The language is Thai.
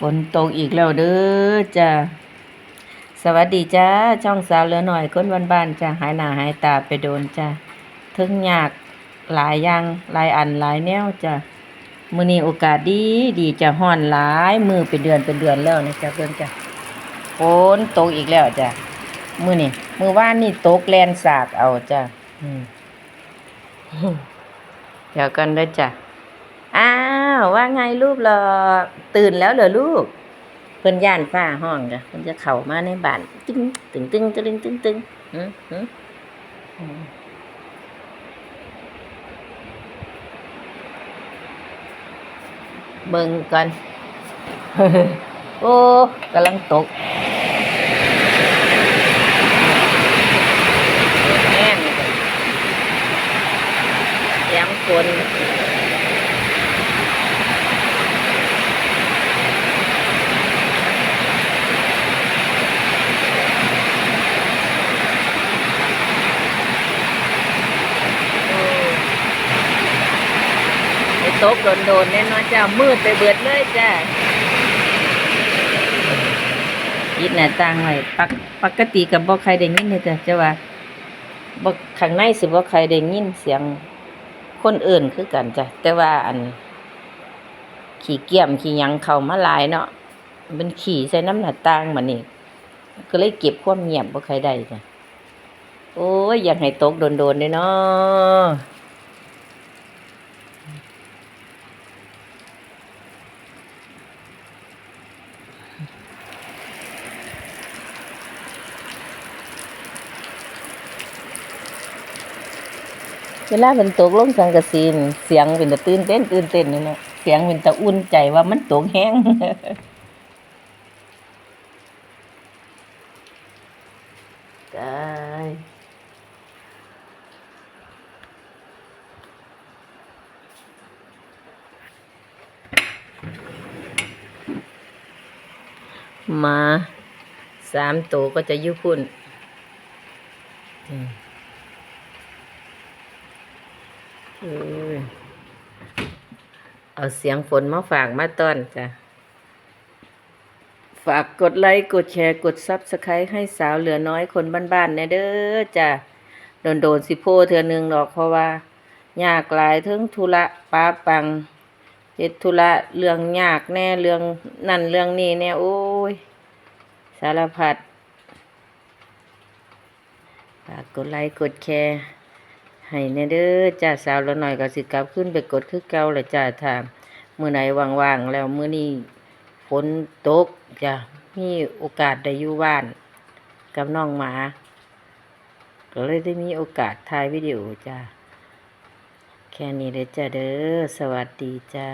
ฝนตกอีกแล้วเด้อจ้าสวัสดีจ้าช่องสาวเหลือหน่อยคนวันบ้านๆจ้าหายหน้าหายตาไปโดนจ้าทึงยากหลายอย่างหลายอันหลายแนวจ้ามือนี้โอกาสดีดีจะฮ้อนหลายมือเป็นเดือนเป็นเดือนแล้วนะจ้าเพิ่นจ้าฝนตกอีกแล้วจ้ามือนี้มือว่านนี่ตกแลนสาดเอาจ้าเดี๋ยวกันเด้อจ้ะอ้า วว่าไงลูกเรอตื่นแล้วเหรอลูก เพิ่นย่านฟ้าห้องจ้ะเพิ่นจะเข้ามาในบ้านตึ้งตึงตึงตึงตึงตึงหืมหืมอืมเบิ่งก่อนโอ้กำลังตกแห้งเลยจ้ะเสียงฝน ตกโดนๆแน่นอนจ้ามืดไปเบิดเลยจ้ายิดหน้าต่างไว้ปกปกติกับบ่ใครได้ยินเลยจ้ะจ้าว่าบ่ข้างในสิบ่ใครได้ยินเสียงคนอื่นคือกันจ้ะแต่ว่าอัน ขี่เกี่ยมขี่ยังเข้ามาลายเนาะมันขี่ใส่น้ำหน้าต่างมานี่ก็เลยเก็บความเงียบบ่ใครได้จ้ะโอ้ยอยากให้ตกโดนๆเด้เนาะ เวลาเป็นตกลงสังกะสีนเสียงเป็นตะตื่นเต้นตื่นเต้นนี่เนาะเสียงเป็นตะอุ่นใจว่ามันตกแห้งตายมาสามตัวก็จะยุพุ่นอืม เออเอาเสียงฝนมาฝากมาต้อนจ้ะ ฝากกดไลค์ กดแชร์ กดซับสไครต์ให้สาวเหลือน้อยคนบ้านๆแน่เด้อจ้ะ โดนโดนๆสิโพเทือหนึ่งดอกเพราะว่ายากหลายถึงธุระป้าปังเฮ็ดธุระเรื่องยากแน่เรื่องนั่นเรื่องนี้แน่โอ้ย สารพัดฝากกดไลค์ กดแชร์ ให้แน่เด้อจ้าสาวละหน่อยก็สิกลับขึ้นไปกดคือเก่าแหละจ้าถ้ามือไหนว่างๆแล้วมือนี้ฝนตกจ้ะมีโอกาสได้อยู่บ้าน กับน้องหมาก็เลยได้มีโอกาสถ่ายวิดีโอจ้าแค่นี้เลยจ้าเด้อสวัสดีจ้า